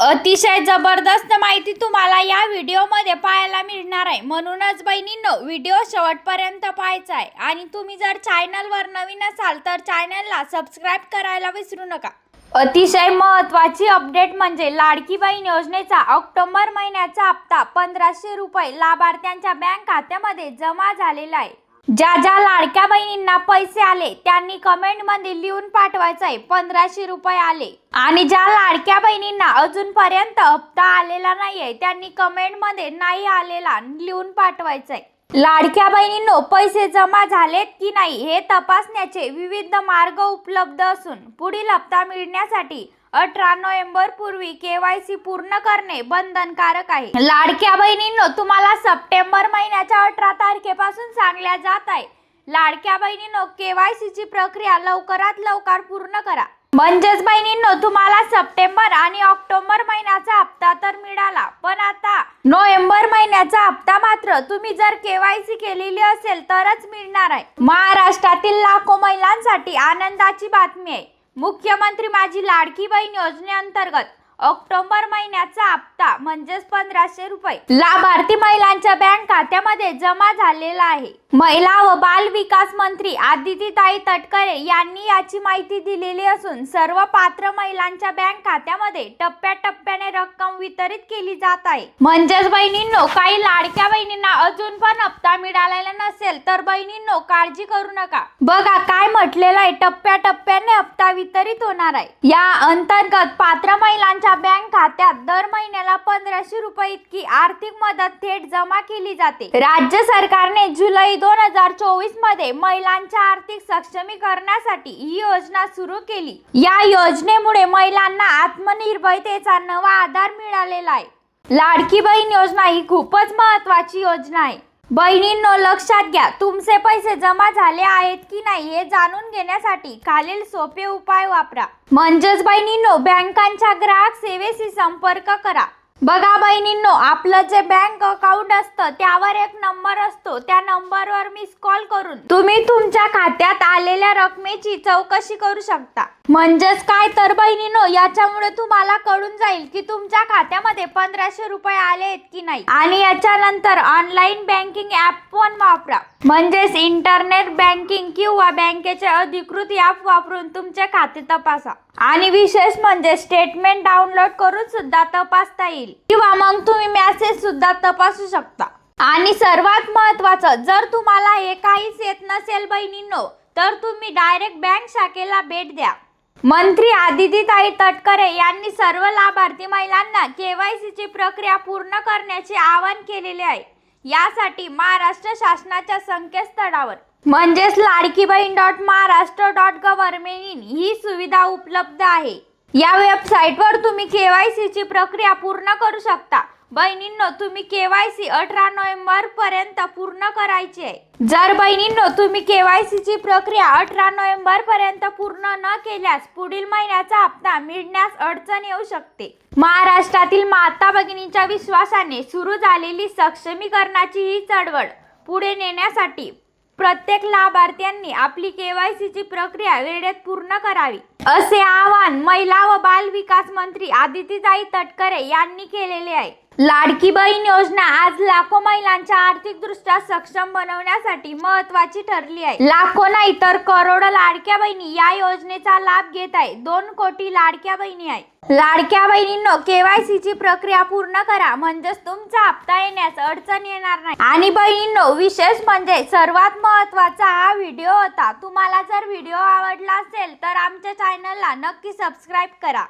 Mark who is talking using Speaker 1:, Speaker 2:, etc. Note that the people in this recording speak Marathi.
Speaker 1: अतिशय जबरदस्त माहिती तुम्हाला या व्हिडिओमध्ये पाहायला मिळणार आहे. म्हणूनच बहिणींनो व्हिडिओ शेवटपर्यंत पाहायचा आहे. आणि तुम्ही जर चॅनलवर नवीन असाल तर चॅनलला सबस्क्राईब करायला विसरू नका. अतिशय महत्त्वाची अपडेट म्हणजे लाडकी बहीण योजनेचा ऑक्टोबर महिन्याचा हप्ता पंधराशे रुपये लाभार्थ्यांच्या बँक खात्यामध्ये जमा झालेला आहे. ज्या ज्या लाडक्या बहिणींना पैसे आले त्यांनी कमेंटमध्ये लिहून पाठवायचं आहे पंधराशे रुपये आले. आणि ज्या लाडक्या बहिणींना अजूनपर्यंत हप्ता आलेला नाहीये त्यांनी कमेंटमध्ये नाही आलेला लिहून पाठवायचं आहे लाडक्या बहिणींनो पैसे जमा झालेत की नाही हे तपासण्याचे विविध मार्ग उपलब्ध असून पुढील हप्ता मिळण्यासाठी अठरा नोव्हेंबर पूर्वी केवायसी पूर्ण करणे बंधनकारक आहे. लाडक्या बहिणींनो तुम्हाला सप्टेंबर महिन्याच्या अठरा तारखेपासून सांगल्या जात आहे. लाडक्या बहिणींनो केवायसी ची प्रक्रिया लवकरात लवकर पूर्ण करा. म्हणजेच बहिणींनो तुम्हाला सप्टेंबर आणि ऑक्टोबर महिन्याचा हप्ता तर मिळाला पण आता नोव्हेंबर महिन्याचा हप्ता मात्र तुम्ही जर केवायसी केलेली असेल तरच मिळणार आहे. महाराष्ट्रातील लाखो महिलांसाठी आनंदाची बातमी आहे. मुख्यमंत्री माझी लाडकी बहीण योजनेअंतर्गत ऑक्टोबर महिन्याचा हप्ता म्हणजेच पंधराशे रुपये. लाभार्थी महिलांच्या बँक खात्यामध्ये जमा झालेला आहे. महिला व बाल विकास मंत्री आदितीताई तटकरे यांनी याची माहिती दिलेली असून सर्व पात्र महिलांच्या बँक खात्यामध्ये टप्प्याटप्प्याने रक्कम वितरित केली जात आहे. म्हणजेच बहिणींनो काही लाडक्या बहिणींना अजून पण हप्ता मिळालेला नसेल तर बहिणींनो काळजी करू नका. बघा काय म्हटलेलं आहे? टप्प्याटप्प्याने हप्ता वितरित होणार आहे. या अंतर्गत पात्र महिलांच्या बँक खात्यात दर महिन्याला पंधराशे रुपये इतकी आर्थिक मदत थेट जमा केली जाते. राज्य सरकारने जुलै दोन हजार चोवीसमध्ये महिलांच्या आर्थिक सक्षमीकरणासाठी ही योजना सुरू केली. या योजनेमुळे महिलांना आत्मनिर्भरतेचा नवा आधार मिळालेला आहे. लाडकी बहीण योजना ही खूपच महत्वाची योजना आहे. बहिणींनो लक्षात घ्या तुमचे पैसे जमा झाले आहेत की नाही हे जाणून घेण्यासाठी खालील सोपे उपाय वापरा. म्हणजेच बहिणींनो बँकांच्या ग्राहक सेवेशी संपर्क करा. बघा बहिणींनो आपलं जे बँक अकाउंट असतं त्यावर एक नंबर असतो. त्या नंबरवर मिस कॉल करून तुम्ही तुमच्या खात्यात आलेल्या रकमेची चौकशी करू शकता. म्हणजेच काय तर बहिणीनो याच्यामुळे तुम्हाला कळून जाईल की तुमच्या खात्यामध्ये पंधराशे रुपये आले आहेत की नाही. आणि याच्यानंतर ऑनलाईन बँकिंग ॲप पण वापरा. म्हणजेच इंटरनेट बँकिंग किंवा बँकेचे अधिकृत ॲप वापरून तुमचे खाते तपासा. आणि विशेष म्हणजे स्टेटमेंट डाउनलोड करून सुद्धा तपासता येईल. किंवा मग तुम्ही मेसेज सुद्धा तपासू शकता. आणि सर्वात महत्वाचं जर तुम्हाला हे काहीच येत नसेल बहिणींनो तर तुम्ही डायरेक्ट बँक शाखेला भेट द्या. मंत्री आदितीताई तटकरे यांनी सर्व लाभार्थी महिलांना केवायसीची प्रक्रिया पूर्ण करण्याचे आवाहन केलेले आहे. यासाठी महाराष्ट्र शासनाच्या संकेतस्थळावर म्हणजेच Ladki Bahin dot Maharashtra dot government in ही सुविधा उपलब्ध आहे. या वेबसाईटवर तुम्ही के वाय सीची प्रक्रिया पूर्ण करू शकता. बहिणींनो तुम्ही केवायसी अठरा नोव्हेंबर पर्यंत पूर्ण करायची आहे. जर बहिणींनो तुम्ही के वाय सीची प्रक्रिया अठरा नोव्हेंबर पर्यंत पूर्ण न केल्यास पुढील महिन्याचा हप्ता मिळण्यास अडचण येऊ शकते. महाराष्ट्रातील माता भगिनींच्या विश्वासाने सुरू झालेली सक्षमीकरणाची ही चळवळ पुढे नेण्यासाठी प्रत्येक लाभार्थ्यांनी आपली केवायसी ची प्रक्रिया वेळेत पूर्ण करावी. असे आवाहन महिला व बाल विकास मंत्री आदितीताई तटकरे यांनी केलेले आहे. लाडकी बहीण योजना आज लाखो महिलांच्या आर्थिक दृष्ट्या सक्षम बनवण्यासाठी महत्वाची ठरली आहे. लाखो नाही तर करोडो लाडक्या बहिणी या योजनेचा लाभ घेत आहे. दोन कोटी लाडक्या बहिणी आहे. लाडक्या बहिणींनो केवायसी ची प्रक्रिया पूर्ण करा. म्हणजेच तुमचा हप्ता येण्यास अडचण येणार नाही. आणि बहिणींनो विशेष म्हणजे सर्वात महत्त्वाचा हा व्हिडिओ होता. तुम्हाला जर व्हिडिओ आवडला असेल तर आमच्या चॅनलला नक्की सबस्क्राईब करा.